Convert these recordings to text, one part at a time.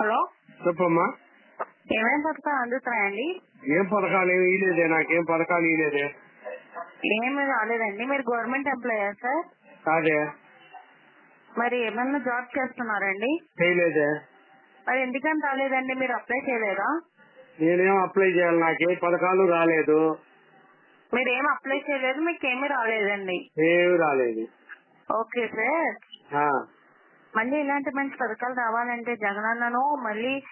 Hello. చెప్పమ్మా. ఏమేం పథకాలు అందుతున్నాయండి? ఏం పథకాలు ఏమి ఇలేదే నాకేం పథకాలు ఇలేదే ఏమి రాలేదండి. మీరు గవర్నమెంట్ ఎంప్లాయర్ సార్? కాదే. మరి ఏమన్నా జాబ్ చేస్తున్నారండి? చేయలేదే. మరి ఎందుకని రాలేదండి? మీరు అప్లై చేయలేదా? నేనేం అప్లై చేయాలి? నాకేం పథకాలు రాలేదు. మీరు ఏం అప్లై చేయలేదు? మీకు ఏమీ రాలేదండి. ఏమి రాలేదు. Okay sir. ఆ, మళ్ళీ ఇలాంటి మంచి పథకాలు రావాలంటే జగనన్నను మళ్ళీ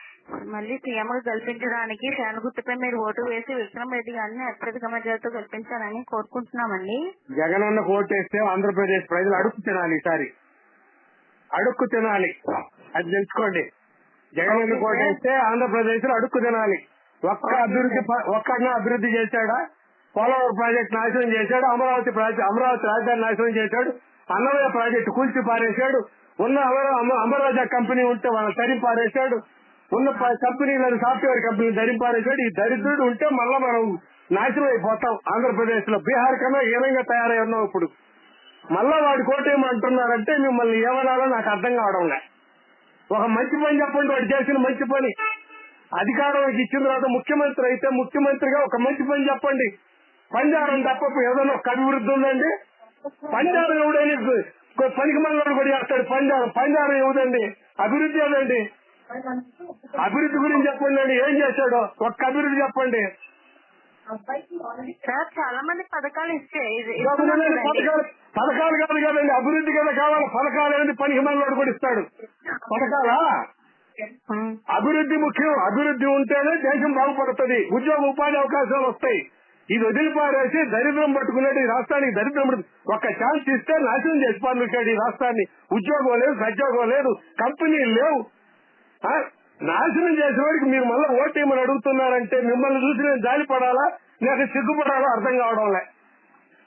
మళ్ళీ సీఎం కల్పించడానికి ఫ్యాన్ గుర్తుపై మీరు ఓటు వేసి విక్రమ్ రెడ్డి గారిని అత్యధిక మెజార్టీతో కల్పించాలని కోరుకుంటున్నామండి. జగనన్న కోటేస్తే ఆంధ్రప్రదేశ్ ప్రజలు అడుక్కు తినాలి ఈసారి. అడుక్కు తినాలి. అది తెలుసుకోండి. జగనన్న ఓకే, కోటేస్తే ఆంధ్రప్రదేశ్లో అడుక్కు తినాలి. ఒక్క అభివృద్ధి ప- ఒక్కడిని అభివృద్ధి చేశాడా? పోలవరం ప్రాజెక్ట్ నాశనం చేశాడు అమరావతి ప్రాజెక్ట్ అమరావతి రాజధాని నాశనం చేశాడు అన్నమయ్య ప్రాజెక్టు కూల్చి పారేశాడు ఉన్న అమర అమరాజా కంపెనీ ఉంటే వాళ్ళని తరింపారేశాడు ఉన్న ప- కంపెనీలను సాఫ్ట్వేర్ కంపెనీ ధరింపారేశాడు ఈ దరిద్రుడు ఉంటే మళ్ళా మనం నాశనం అయిపోతాం. ఆంధ్రప్రదేశ్లో బీహార్ కన్నా హీనంగా తయారై ఉన్నాం ఇప్పుడు? మళ్ళా వాడి కోటేమంటున్నారంటే మిమ్మల్ని ఏమనాలో నాకు అర్థం కావడం ఒక మంచి పని చెప్పండి వాడు చేసిన మంచి పని. అధికారంలోకి ఇచ్చిన తర్వాత ముఖ్యమంత్రి అయితే ముఖ్యమంత్రిగా ఒక మంచి పని చెప్పండి. పంజారం తప్ప ఏదైనా ఒక అభివృద్ధి ఉందండి పంజారం ఎవడని పనికి మనలో కూడా చేస్తాడు. పంజారం పంజారం ఎవదండి అభివృద్ధి ఏదండి అభివృద్ధి గురించి చెప్పండి అండి. ఏం చేశాడో? ఒక్క అభివృద్ధి చెప్పండి. సార్ చాలా మంది పథకాలు కదండి. పథకాలు కాదు కదండి. అభివృద్ధి కదా కావాలి. పథకాలు అనేది పనికి మనలో కూడా ఇస్తాడు. పథకాలా. అభివృద్ధి ముఖ్యం. అభివృద్ధి ఉంటేనే దేశం బాగుపడుతుంది. ఉద్యోగ ఉపాధి అవకాశాలు వస్తాయి. ఇది వదిలిపారేసి దరిద్రం పట్టుకున్నాడు ఈ రాష్ట్రానికి దరిద్రం. ఒక్క ఛాన్స్ ఇస్తే నాశనం చేసి పారుతాడు ఈ రాష్ట్రాన్ని ఉద్యోగం లేదు సద్యోగం లేదు కంపెనీలు లేవు ఆ? నాశనం చేసిన వాడికి మీరు మళ్ళీ ఓటేమని అడుగుతున్నారంటే మిమ్మల్ని చూసి నేను జాలి పడాలా లేక సిగ్గుపడాలా అర్థం కావడం లే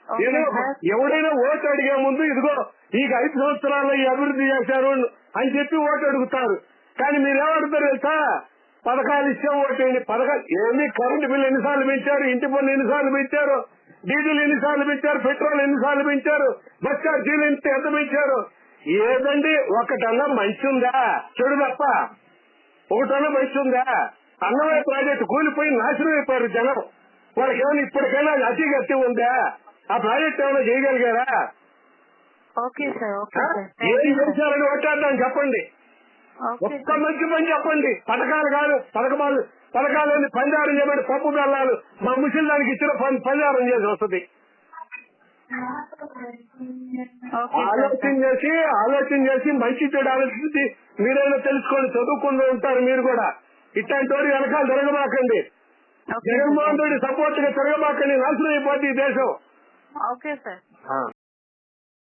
ఓకే ఏదో సార్. ఎవడైనా ఓటు అడిగే ముందు ఇదిగో ఈ ఐదు సంవత్సరాల్లో ఈ అభివృద్ధి చేశారు అని చెప్పి ఓటు అడుగుతారు కానీ మీరు ఏమడుగుతారు తెలుసా పథకాలు ఇచ్చే ఓటేయండి పథకాలు ఏమి కరెంటు బిల్లు ఎన్నిసార్లు పెంచారు? ఇంటి పన్ను ఎన్నిసార్లు పెంచారు? డీజిల్ ఎన్నిసార్లు పెంచారు? పెట్రోల్ ఎన్నిసార్లు పెంచారు? బస్ ఛార్జీలు ఎంత ఎంత పెంచారు? ఏదండి? ఒకటన్నా మంచి ఉందా? చెడు తప్ప. ఒకటన్నా మంచి ఉందా? అన్నమయ్య ప్రాజెక్టు కూలిపోయి నాశనం అయిపోయారు జనం. వాళ్ళకి ఏమైనా ఇప్పటికైనా అతి గట్టి ఉందా? ఆ ప్రాజెక్ట్ ఏమైనా చేయగలిగారా? ఏం. చేశారని ఓటేద్దాం చెప్పండి. ఒక్క. మంచి పని చెప్పండి. పథకాలు కాదు పథకాలు పథకాలు పంజారం చేయబడి పప్పు బెల్లాలు మా ముసలి దానికి ఇచ్చిన పంజారం చేసి వస్తుంది. ఆలోచన చేసి ఆలోచన చేసి మంచి చెడు ఆలోచించి మీరైనా తెలుసుకోండి చదువుకుంటూ ఉంటారు మీరు కూడా. ఇట్లాంటి వాడు వెనకాల తిరగమాకండి ఓకే జగన్మోహన్. రెడ్డి సపోర్ట్గా తిరగమాకండి నాశనం అయిపోద్ది ఈ దేశం. Okay sir.